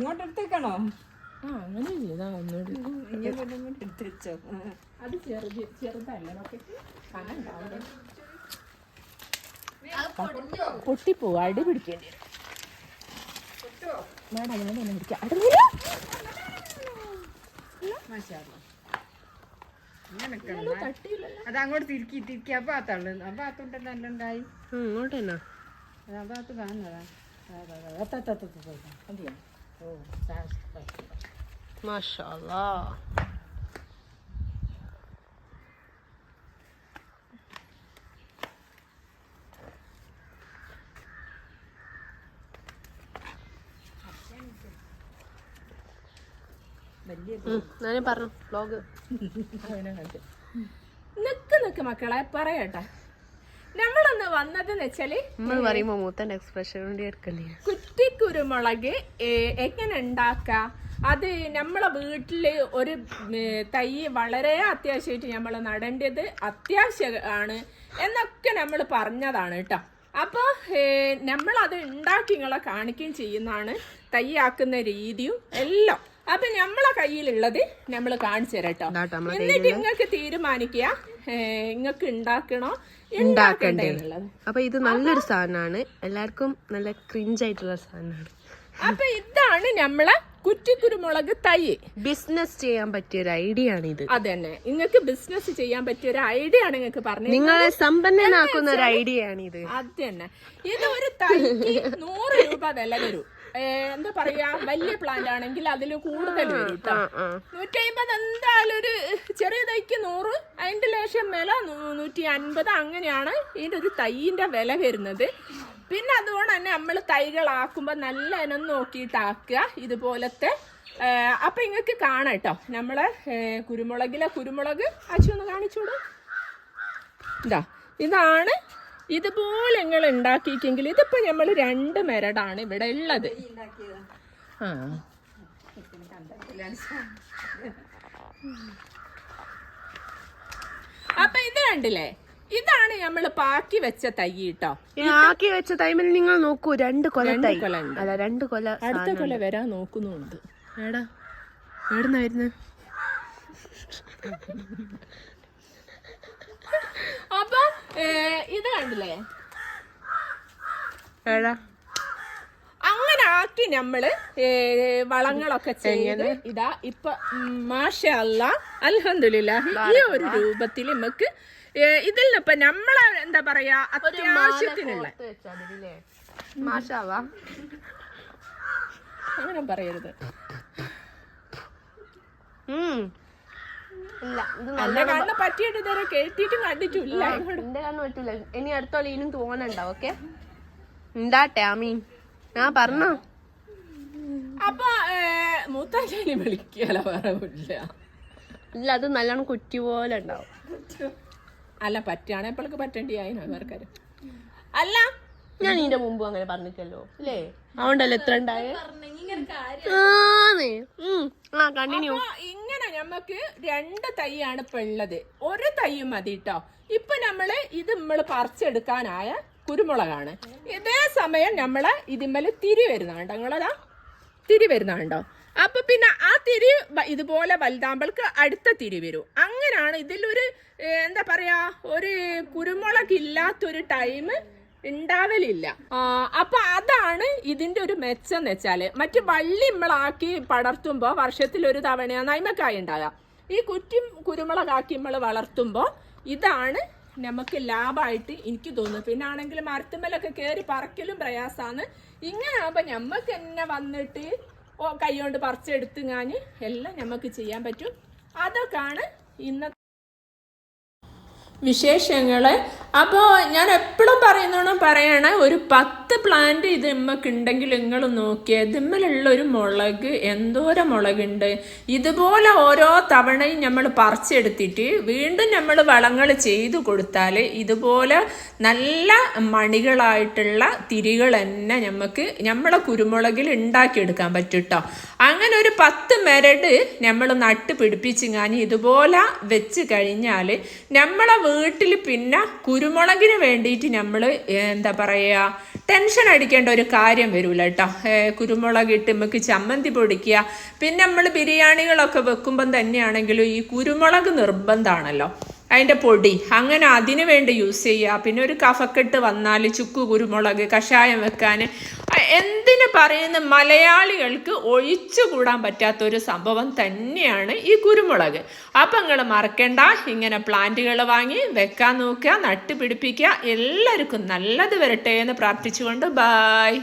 ഇങ്ങോട്ട് എടുത്തേക്കണോ ആ അങ്ങനെ ചെയ്താ ഒന്നുകൂടി ഇങ്ങോട്ട് ഇങ്ങോട്ട് എടുത്ത് വെച്ചോ അത് ചെറുത് ചെറുതല്ല നോക്കി പൊട്ടിപ്പോവും അടി പിടിക്കേണ്ടി വരും വേണ്ട ഞാൻ തന്നെ പിടിക്കാം അടങ്ങില്ല അത് അങ്ങോട്ട് തിരിക്കി തിരിക്കി ആ ഭാഗത്തുള്ളു ആ ഭാഗത്തുണ്ടല്ലോ നല്ല ഉണ്ടായി ഇങ്ങോട്ട് തന്നെ അത് ആ ഭാഗത്ത് കാണുന്നതാ മതിയോ ഞാനും പറഞ്ഞു. വ്ലോഗ് നിക്ക് നിക്ക് മക്കളെ പറയട്ടെ. നമ്മളൊന്ന് വന്നതെന്ന് വെച്ചാൽ നമ്മൾ പറയുമ്പോ മൂത്തന്റെ എക്സ്പ്രഷൻ വേണ്ടി എടുക്കണ്ടേ കുറ്റിക്കുരുമുളക് കുരുമുളക് എങ്ങനെ ഉണ്ടാക്ക? അത് നമ്മളെ വീട്ടിൽ ഒരു തൈ വളരെ അത്യാവശ്യമായിട്ട് നമ്മൾ നടേണ്ടത് അത്യാവശ്യമാണ് എന്നൊക്കെ നമ്മൾ പറഞ്ഞതാണ് കേട്ടോ. അപ്പോൾ നമ്മളത് ഉണ്ടാക്കി നിങ്ങളെ കാണിക്കുകയും ചെയ്യുന്നതാണ് തയ്യാക്കുന്ന രീതിയും എല്ലാം. അപ്പൊ നമ്മളെ കയ്യിലുള്ളത് നമ്മൾ കാണിച്ചു തരാം കേട്ടോ. എന്നിട്ട് നിങ്ങൾക്ക് തീരുമാനിക്കുക. നിങ്ങൾക്ക് ഉണ്ടാക്കണോ ഉണ്ടാക്കണ്ടേ എന്നുള്ളത്. അപ്പൊ ഇത് നല്ലൊരു സാധനമാണ് എല്ലാവർക്കും നല്ല ക്രിഞ്ച് ആയിട്ടുള്ള സാധനമാണ് അപ്പൊ ഇതാണ് നമ്മളെ കുറ്റിക്കുരുമുളക് തൈ. ബിസിനസ് ചെയ്യാൻ പറ്റിയ ഒരു ഐഡിയ ആണ് ഇത് അതന്നെ. നിങ്ങൾക്ക് ബിസിനസ് ചെയ്യാൻ പറ്റിയ ഒരു ഐഡിയ ആണ് നിങ്ങൾക്ക് പറഞ്ഞത് നിങ്ങളെ സമ്പന്നനാക്കുന്ന ഒരു ഐഡിയ ആണ് ഇത് അത് തന്നെ ഇത് ഒരു തൈ നൂറ് രൂപ വില വരും. എന്താ പറയാ വലിയ പ്ലാന്റ് ആണെങ്കിൽ അതിൽ കൂടുതൽ വരും കേട്ടോ നൂറ്റി അമ്പത് എന്തായാലും ഒരു ചെറിയ തൈക്ക് നൂറ് അതിന്റെ ലക്ഷം വില നൂറ്റി അൻപത് അങ്ങനെയാണ് ഇതിന്റെ ഒരു തൈയിന്റെ വില വരുന്നത്. പിന്നെ അതുകൊണ്ട് തന്നെ നമ്മൾ തൈകളാക്കുമ്പോൾ നല്ല ഇനം നോക്കിയിട്ടാക്കുക ഇതുപോലത്തെ. അപ്പൊ നിങ്ങൾക്ക് കാണാം കേട്ടോ നമ്മളെ കുരുമുളകിലെ കുരുമുളക് അച്ഛൻ ഒന്ന് കാണിച്ചോളൂ ഇതാ ഇതാണ് ഇതുപോലെ നിങ്ങൾ ഉണ്ടാക്കിയിട്ടെങ്കിൽ ഇതിപ്പോ നമ്മൾ രണ്ട് മെരടാണ് ഇവിടെ ഉള്ളത്. ആ. അപ്പൊ ഇത് കണ്ടില്ലേ? ഇതാണ് നമ്മൾ പാക്കി വെച്ച തൈ കേട്ടോ. ആക്കി വെച്ച തൈമിൽ നിങ്ങൾ നോക്കൂ രണ്ട് കൊല തൈ. കൊല. അല്ല രണ്ട് കൊല അടുത്ത കൊല വരാൻ നോക്കുന്നുണ്ട്. എടാ എവിടുന്ന വരുന്നത് അപ്പൊ ഏ, ഇത് കണ്ടില്ലേ? അങ്ങനെ ആക്കി നമ്മൾ വളങ്ങളൊക്കെ ചെയ്ത് ഇതാ ഇപ്പൊ മാഷ അല്ല അലഹമില്ല ഈ ഒരു രൂപത്തിൽ നമുക്ക് ഇതിൽ നിന്നിപ്പൊ നമ്മളെ എന്താ പറയാ അത്യാവശ്യത്തിനുള്ള അങ്ങനെ പറയരുത്. ഉം. ഇല്ല ഇത് നല്ല കണ്ണ് പറ്റിയിട്ട് ഇതുവരെ കേട്ടിട്ടും കണ്ടിട്ടില്ല. എന്റെ കണ്ണ് പറ്റൂല. ഇനി അടുത്തോളം ഇനിയും തോന്നണ്ടാവും ഓക്കെ? ഉണ്ടാട്ടെ ആമീൻ. ആ പറഞ്ഞോ. അപ്പൊ മൂത്താശാലി വിളിക്കല പറയില്ല ഇല്ല അത് നല്ലോണം കുറ്റി പോലെ ഉണ്ടാവും. അല്ല പറ്റുകയാണെ എപ്പോഴൊക്കെ പറ്റേണ്ടി ആയിനോ അല്ല ഞാൻ ഇതിന്റെ മുമ്പ് അങ്ങനെ പറഞ്ഞിട്ടല്ലോ അല്ലേ അതുകൊണ്ടല്ലേ എത്ര ഉണ്ടായേ. ആ കണ്ടിന്യൂ നമുക്ക് രണ്ട് തൈയാണ് ഇപ്പൊ ഉള്ളത് ഒരു തൈ മതി കേട്ടോ ഇപ്പൊ നമ്മൾ ഇത് നമ്മൾ പറിച്ചെടുക്കാനായ കുരുമുളകാണ്. ഇതേ സമയം നമ്മൾ ഇതിമ്മൽ തിരി വരുന്നുണ്ടോ നിങ്ങളതാ തിരി വരുന്നുണ്ടോ അപ്പൊ പിന്നെ ആ തിരി ഇതുപോലെ വലുതാകുമ്പോൾക്ക് അടുത്ത തിരി വരും. അങ്ങനെയാണ് ഇതിലൊരു എന്താ പറയാ ഒരു കുരുമുളകില്ലാത്തൊരു ടൈം ഉണ്ടാവലില്ല അപ്പൊ അതാണ് ഇതിന്റെ ഒരു മെച്ചം എന്ന് വെച്ചാൽ മറ്റു വള്ളി നമ്മളാക്കി പടർത്തുമ്പോ വർഷത്തിൽ ഒരു തവണയാണ് നൈമക്കായ ഉണ്ടാകാം ഈ കുറ്റും കുരുമുളകാക്കി നമ്മൾ വളർത്തുമ്പോ ഇതാണ് നമുക്ക് ലാഭമായിട്ട് എനിക്ക് തോന്നുന്നു പിന്നെ ആണെങ്കിൽ മരത്തുമ്മലൊക്കെ കയറി പറക്കലും പ്രയാസമാണ് ഇങ്ങനെ ആകുമ്പോൾ ഞമ്മക്ക് തന്നെ വന്നിട്ട് ഓ കൈകൊണ്ട് പറിച്ചെടുത്ത് ഞാൻ എല്ലാം നമുക്ക് ചെയ്യാൻ പറ്റും. അതൊക്കെയാണ് ഇന്നത്തെ വിശേഷങ്ങൾ. അപ്പോൾ ഞാൻ എപ്പോഴും പറയുന്നോണം പറയണ ഒരു പത്ത് പ്ലാന്റ് ഇത് ഇമ്മക്ക് ഉണ്ടെങ്കിൽ നിങ്ങൾ നോക്കിയാൽ ഇതിമ്മലുള്ള ഒരു മുളക് എന്തോരം മുളകുണ്ട്. ഇതുപോലെ ഓരോ തവണയും നമ്മൾ പറിച്ചെടുത്തിട്ട് വീണ്ടും നമ്മൾ വളങ്ങൾ ചെയ്തു കൊടുത്താൽ ഇതുപോലെ നല്ല മണികളായിട്ടുള്ള തിരികൾ തന്നെ നമുക്ക് നമ്മളെ കുരുമുളകിൽ ഉണ്ടാക്കിയെടുക്കാൻ പറ്റും കേട്ടോ അങ്ങനെ ഒരു പത്ത് മെരട് നമ്മൾ നട്ട് പിടിപ്പിച്ച് പിടിപ്പിച്ചിങ്ങാനി ഇതുപോലെ വെച്ച് കഴിഞ്ഞാൽ നമ്മളെ വീട്ടിൽ പിന്നെ കുരുമുളകിന് വേണ്ടിയിട്ട് നമ്മൾ എന്താ പറയുക ടെൻഷൻ അടിക്കേണ്ട ഒരു കാര്യം വരൂല കേട്ടോ കുരുമുളക് ഇട്ട് നമുക്ക് ചമ്മന്തി പൊടിക്കുക. പിന്നെ നമ്മൾ ബിരിയാണികളൊക്കെ വെക്കുമ്പം തന്നെയാണെങ്കിലും ഈ കുരുമുളക് നിർബന്ധമാണല്ലോ അതിന്റെ പൊടി അങ്ങനെ അതിന് വേണ്ടി യൂസ് ചെയ്യുക. പിന്നെ ഒരു കഫക്കെട്ട് വന്നാൽ ചുക്ക് കുരുമുളക് കഷായം വെക്കാൻ എന്തിനു പറയുന്ന? മലയാളികൾക്ക് ഒഴിച്ചുകൂടാൻ പറ്റാത്ത ഒരു സംഭവം തന്നെയാണ് ഈ കുരുമുളക്. അപ്പം നിങ്ങൾ മറക്കണ്ട. ഇങ്ങനെ പ്ലാന്റുകൾ വാങ്ങി വെക്കാൻ നോക്കുക നട്ടുപിടിപ്പിക്കുക. എല്ലാവർക്കും നല്ലത് വരട്ടെ എന്ന് പ്രാർത്ഥിച്ചുകൊണ്ട് ബായ്